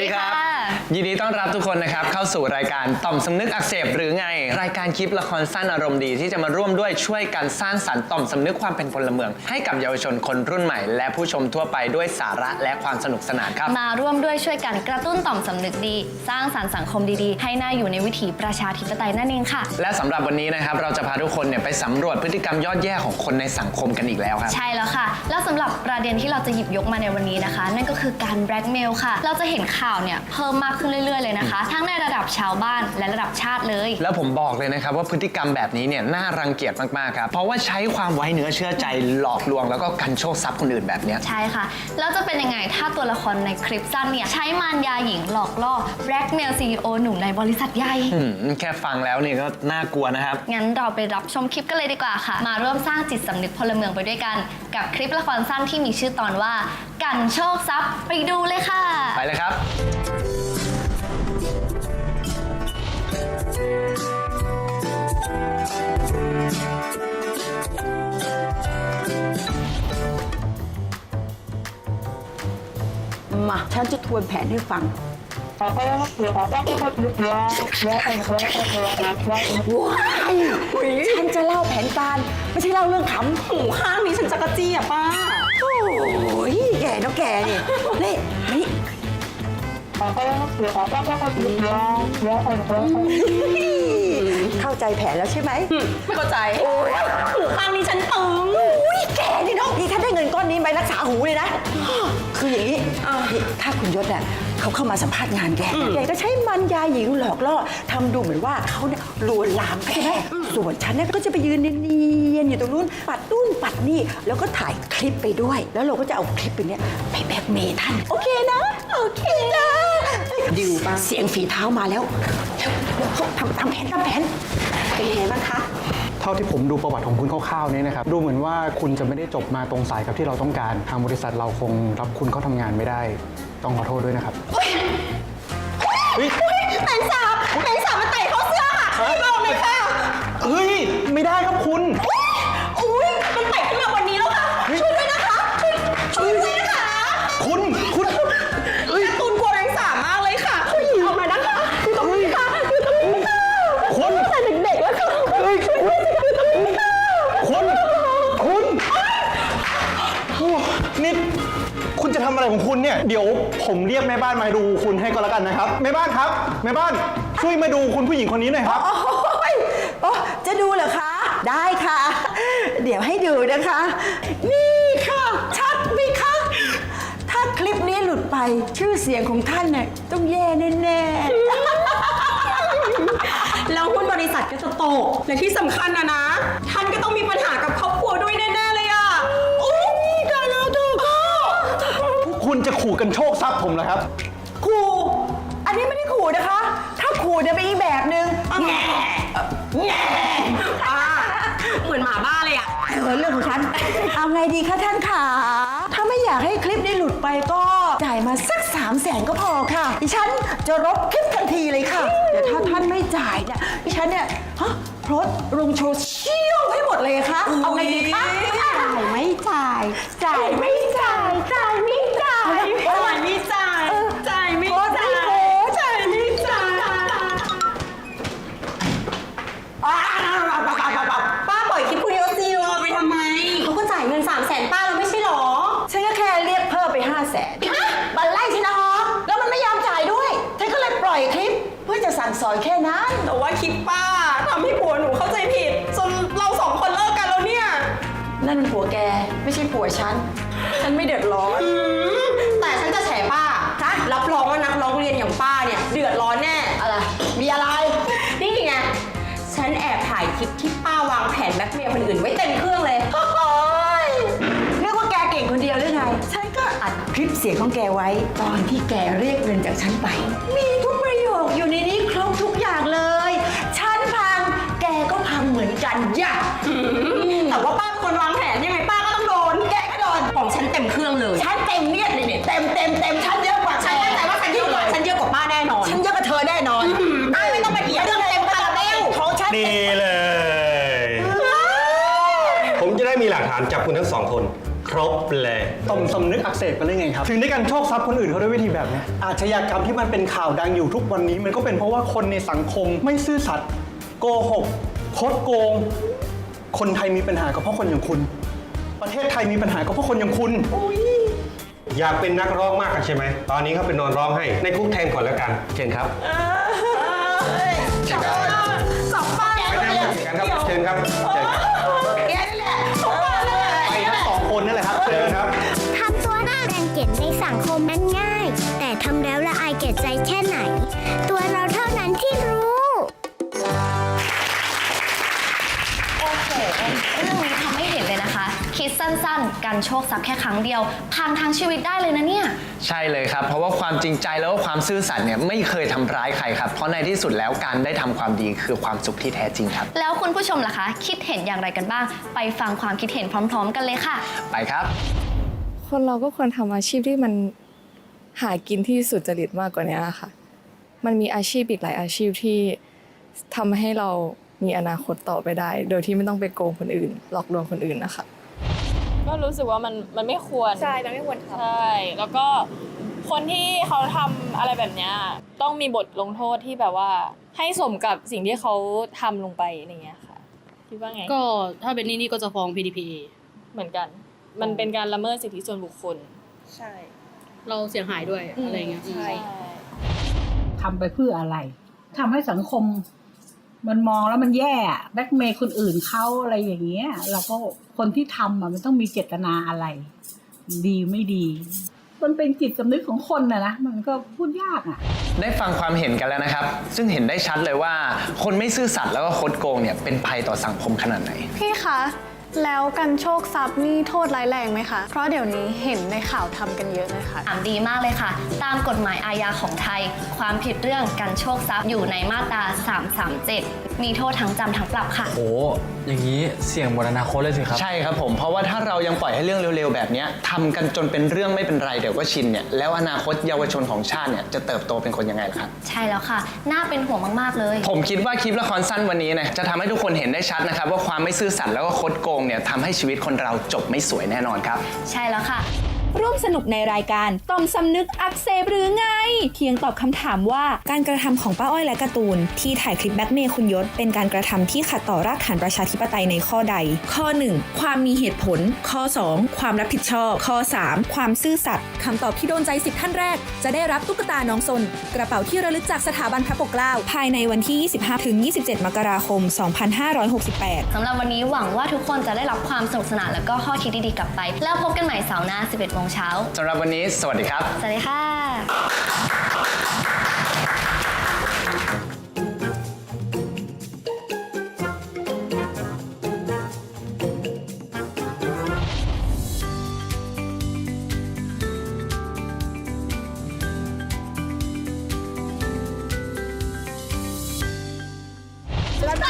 ดีครับ ยินดีต้อนรับทุกคนนะครับ เข้าสู่รายการต่อมสำนึกอักเสบหรือไง รายการคลิปละครสั้นอารมณ์ดีที่จะมาร่วมด้วยช่วยกันสร้างสรรค์ต่อมสำนึกความเป็นพลเมือง ให้กับเยาวชนคนรุ่นใหม่ และผู้ชมทั่วไปด้วยสาระและความสนุกสนานครับมาร่วมด้วยช่วยกันกระตุ้นต่อมสำนึกดี สร้างสรรค์สังคมดีๆ ให้น่าอยู่ในวิถีประชาธิปไตยนั่นเองค่ะ และสำหรับวันนี้นะครับเราจะพาทุกคนเนี่ยไปสำรวจพฤติกรรมยอดแย่ของคนในสังคมกันอีกแล้วครับใช่แล้วค่ะ แล้วสำหรับประเด็นที่เราจะหยิบยกมาในวันนี้นะคะ นั่นก็คือการแบล็กเมลค่ะ เราจะเห็นข่าวเนี่ยเพิ่มมากขึ้นเรื่อย ๆ เลยนะคะ ทั้งในระดับชาวบ้านและระดับชาติเลย แล้วผมบอกเลยนะครับว่าพฤติกรรมแบบนี้เนี่ยน่ารังเกียจมากๆครับเพราะว่าใช้ความไว้เนื้อเชื่อใจหลอกลวงแล้วก็กันโชคทรัพย์คนอื่นแบบเนี้ย ใช่ค่ะ แล้วจะเป็นยังไงถ้าตัวละครในคลิปสั้นเนี่ยใช้มารยาหญิงหลอกล่อแบล็กเมลซีอหนุ่มในบริษัทใหญ่ อืมแค่ฟังแล้วเนี่ยก็น่ากลัวนะครับ งั้นเราไปรับชมคลิปกันเลยดีกว่าค่ะ มาร่วมสร้างจิตสำนึกพลเมืองไปด้วยกัน กับคลิปละครสั้นที่มีชื่อตอนว่า กันโชคทรัพย์ไปดูเลยค่ะ ไปเลยครับ มา ฉันจะทวนแผนให้ฟัง ว้ายฉันจะเล่าแผนการ ไม่ใช่เล่าเรื่องขำหูข้างนี้ฉันจะกระจี้อะป้า โอ้ยแกเนาะแกนี่นี่นี่ เข้าใจแผนแล้วใช่ไหมไม่เข้าใจโอ้ยหูข้างนี้ฉันตึงอุ้ยแกนี่เนาะนี่ถ้าได้เงินก้อนนี้ไปรักษาหูเลยนะ คืออย่างนี้นี่ถ้าคุณยศเนี่ยเขาเข้ามาสัมภาษณ์งานแกแกก็ใช้มันยาหญิงหลอกล่อทำดูเหมือนว่าเขาเนี่ยลวนลามใช่ไหมส่วนฉันเนี่ยก็จะไปยืนเนียนๆอยู่ตรงนู้นปัดนู่นปัดนี่แล้วก็ถ่ายคลิปไปด้วย แล้วเราก็จะเอาคลิปไปเนี่ยไปแบ็กเมย์ท่าน โอเคนะ โอเคนะ ดิวป้าเสียงฝีเท้ามาแล้วเร็วเร็วทำทำแผนทำแผนเป็นยังไงบ้างคะเท่าที่ผมดูประวัติของคุณคร่าวๆเนี่ยนะครับดูเหมือนว่าคุณจะไม่ได้จบมาตรงสายกับที่เราต้องการ ทางบริษัทเราคงรับคุณเข้าทำงานไม่ได้ ต้องขอโทษด้วยนะครับแมงสาบแมงสาบมันเตะเข้าเสื้อค่ะรีบลงเลยค่ะเฮ้ยไม่ได้ครับคุณ จะทำอะไรของคุณเนี่ย เดี๋ยวผมเรียกแม่บ้านมาดูคุณให้ก็แล้วกันนะครับ แม่บ้านครับ แม่บ้านช่วยมาดูคุณผู้หญิงคนนี้หน่อยครับ โอ้ยโอ้จะดูเหรอคะ ได้ค่ะ เดี๋ยวให้ดูนะคะ นี่ค่ะ ชัดไหมคะ ถ้าคลิปนี้หลุดไปชื่อเสียงของท่านเนี่ยต้องแย่แน่ๆ แล้วหุ้นบริษัทก็จะตก และที่สำคัญนะนะ ท่านก็ต้องมีปัญหา จะขู่กันโชคทรัพย์ผมเหรอครับ ขู่ อันนี้ไม่ได้ขู่นะคะ ถ้าขู่เนี่ยเป็นอีกแบบนึงแง่แง่อ่าเหมือนหมาบ้าเลยอะเออเรื่องของฉัน เอาไงดีคะท่านขา ถ้าไม่อยากให้คลิปนี้หลุดไปก็ จ่ายมาสักสามแสนก็พอค่ะ ดิฉันจะลบคลิปทันทีเลยค่ะ เดี๋ยวถ้าท่านไม่จ่ายเนี่ยดิฉันเนี่ยฮะโพสต์ลงโซเชียลให้หมดเลยค่ะ เอาไงดีคะจ่ายไม่จ่าย จ่ายไม่จ่ายจ่าย อนแค่นั้น แต่ว่าคิดป้าทำให้ผัวหนูเข้าใจผิด จนเราสองคนเลิกกันแล้วเนี่ย นั่นมันผัวแกไม่ใช่ผัวฉัน ฉันไม่เดือดร้อนอแต่ฉันจะแฉป้านะรับรองว่านักร้องเรียนอย่างป้าเนี่ย เดือดร้อนแน่ อะไร มีอะไร นี่ไง ฉันแอบถ่ายคลิปที่ป้าวางแผนแบ็กเมย์คนอื่นไว้เต็มเครื่องเลย โอ้ยเรียกว่าแกเก่งคนเดียวหรือไง ฉันก็อัดคลิปเสียงของแกไว้ ตอนที่แกเรียกเงินจากฉันไป มี อนกันย่ะแต่ว่าป้าเป็นคนวางแผนยังไงป้าก็ต้องโดน แกก็โดนของฉันเต็มเครื่องเลยฉันเต็มเมียดเลยเนี่ยเต็มเต็มเต็มฉันเยอะกว่าแกฉันแน่ใจว่าฉันเยอะกว่าฉันเยอะกว่าป้าแน่นอนฉันเยอะกว่าเธอแน่นอนป้าไม่ต้องมาเถียงเรื่องเต็มคาราเบลของฉันดีเลย ผมจะได้มีหลักฐานจับคุณทั้งสองคน ครบเลยต่อมสำนึกอักเสบกันได้ไงครับ ถึงได้การโชคทรัพย์คนอื่นเขาด้วยวิธีแบบเนี้ยอาชญากรรมที่มันเป็นข่าวดังอยู่ทุกวันนี้ มันก็เป็นเพราะว่าคนในสังคมไม่ซื่อสัตย์โกหกคดโกง คนไทยมีปัญหาก็เพราะคนอย่างคุณ ประเทศไทยมีปัญหาก็เพราะคนอย่างคุณ อยากเป็นนักร้องมากกันใช่ไหม ตอนนี้เขาเป็นนอนร้องให้ ในคุกแทนก่อนแล้วกัน เชิญครับจับจับป้าไปนั่งคุยกันครับ เชิญครับ เชิญครับ แกนี่แหละป้านั่นแหละไปทั้งสองคนนั่นแหละครับ เชิญครับ ทำตัวน่ารังเกียจในสังคมนั้นง่าย แต่ทำแล้วละอายแก่ใจแค่ไหน ตัวเราเท่านั้นที่รู้ สั้นๆการโชคทรัพย์แค่ครั้งเดียวพังทั้งชีวิตได้เลยนะเนี่ย ใช่เลยครับ เพราะว่าความจริงใจแล้วก็ความซื่อสัตย์เนี่ยไม่เคยทำร้ายใครครับ เพราะในที่สุดแล้วการได้ทำความดีคือความสุขที่แท้จริงครับ แล้วคุณผู้ชมล่ะคะ คิดเห็นอย่างไรกันบ้าง ไปฟังความคิดเห็นพร้อม ๆ กันเลยค่ะ ไปครับ คนเราก็ควรทำอาชีพที่มันหากินที่สุจริตมากกว่านี้ค่ะ มันมีอาชีพอีกหลายอาชีพที่ทำให้เรามีอนาคตต่อไปได้ โดยที่ไม่ต้องไปโกงคนอื่น หลอกลวงคนอื่นนะคะ ก็รู้สึกว่ามันมันไม่ควร ใช่มันไม่ควรทำใช่ แล้วก็คนที่เขาทำอะไรแบบเนี้ยต้องมีบทลงโทษที่แบบว่า ให้สมกับสิ่งที่เขาทำลงไปอะไรเงี้ยค่ะคิดว่าไงก็ถ้าเป็นนี่นี่ก็จะฟ้อง PDPA เหมือนกัน มันเป็นการละเมิดสิทธิส่วนบุคคลใช่ เราเสียหายด้วยอะไรเงี้ย ใช่ ทำไปเพื่ออะไร ทำให้สังคม มันมองแล้วมันแย่แบล็กเมย์คนอื่นเขาอะไรอย่างเงี้ย เราก็ คนที่ทำอะมันต้องมีเจตนาอะไร ดีไม่ดี มันเป็นจิตสำนึกของคนนะนะมันก็พูดยากอะ ได้ฟังความเห็นกันแล้วนะครับ ซึ่งเห็นได้ชัดเลยว่า คนไม่ซื่อสัตย์แล้วก็คดโกงเนี่ยเป็นภัยต่อสังคมขนาดไหน พี่คะ แล้วกันโชคทรัพย์นี่โทษร้ายแรงไหมคะ เพราะเดี๋ยวนี้เห็นในข่าวทำกันเยอะเลยค่ะ ถามดีมากเลยค่ะ ตามกฎหมายอาญาของไทย ความผิดเรื่องการโชคทรัพย์อยู่ในมาตรา 337 มีโทษทั้งจำทั้งปรับค่ะโอ้อย่างนี้เสี่ยงหมดอนาคตเลยสิครับ ใช่ครับผม เพราะว่าถ้าเรายังปล่อยให้เรื่องเร็วๆ แบบเนี้ยทำกันจนเป็นเรื่องไม่เป็นไรเดี๋ยวก็ชินเนี่ยแล้วอนาคตเยาวชนของชาติเนี่ยจะเติบโตเป็นคนยังไงล่ะครับ ใช่แล้วค่ะ น่าเป็นห่วงมาก ๆ เลย ผมคิดว่าคลิปละครสั้นวันนี้นะจะทำให้ทุกคนเห็นได้ชัดนะครับว่าความไม่ซื่อสัตย์แล้วก็คดโกงเนี่ยทำให้ชีวิตคนเราจบไม่สวยแน่นอนครับ ใช่แล้วค่ะ ร่วมสนุกในรายการต่อมสำนึกอักเสบหรือไง เพียงตอบคำถามว่าการกระทำของป้าอ้อยและการ์ตูน ที่ถ่ายคลิปแบ็กเมย์คุณยศ เป็นการกระทำที่ขัดต่อรากฐานประชาธิปไตยในข้อใด ข้อ 1 ความมีเหตุผล ข้อ 2 ความรับผิดชอบ ข้อ 3 ความซื่อสัตย์คำตอบที่โดนใจสิบท่านแรก จะได้รับตุ๊กตาน้องซน กระเป๋าที่ระลึกจากสถาบันพระปกเกล้าภายในวันที่ 25-27 มกราคม 2568 สำหรับวันนี้หวังว่าทุกคนจะได้รับความสนุกสนานแล้วก็ข้อคิดดีๆกลับไป แล้วพบกันใหม่เสาร์หน้า 11โมงเช้าสำหรับวันนี้สวัสดีครับ สวัสดีค่ะ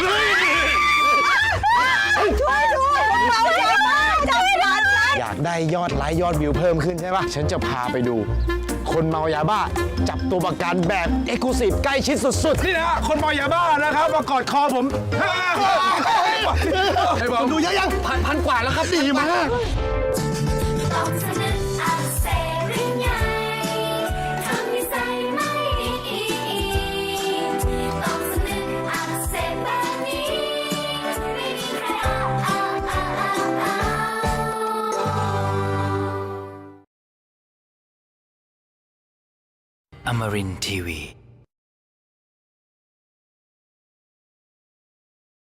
อ ได้ยอดไลค์ยอดวิวเพิ่มขึ้นใช่ปะฉันจะพาไปดู คนเมายาบ้า จับตัวประกันแบบเอกลุศิใกล้ชิดสุดๆ นี่นะคนเมายาบ้านะครับมากอดคอผมให้ผมดูเยอะยังพันพันกว่าแล้วครับดีมากต่ Amarin Tiwi.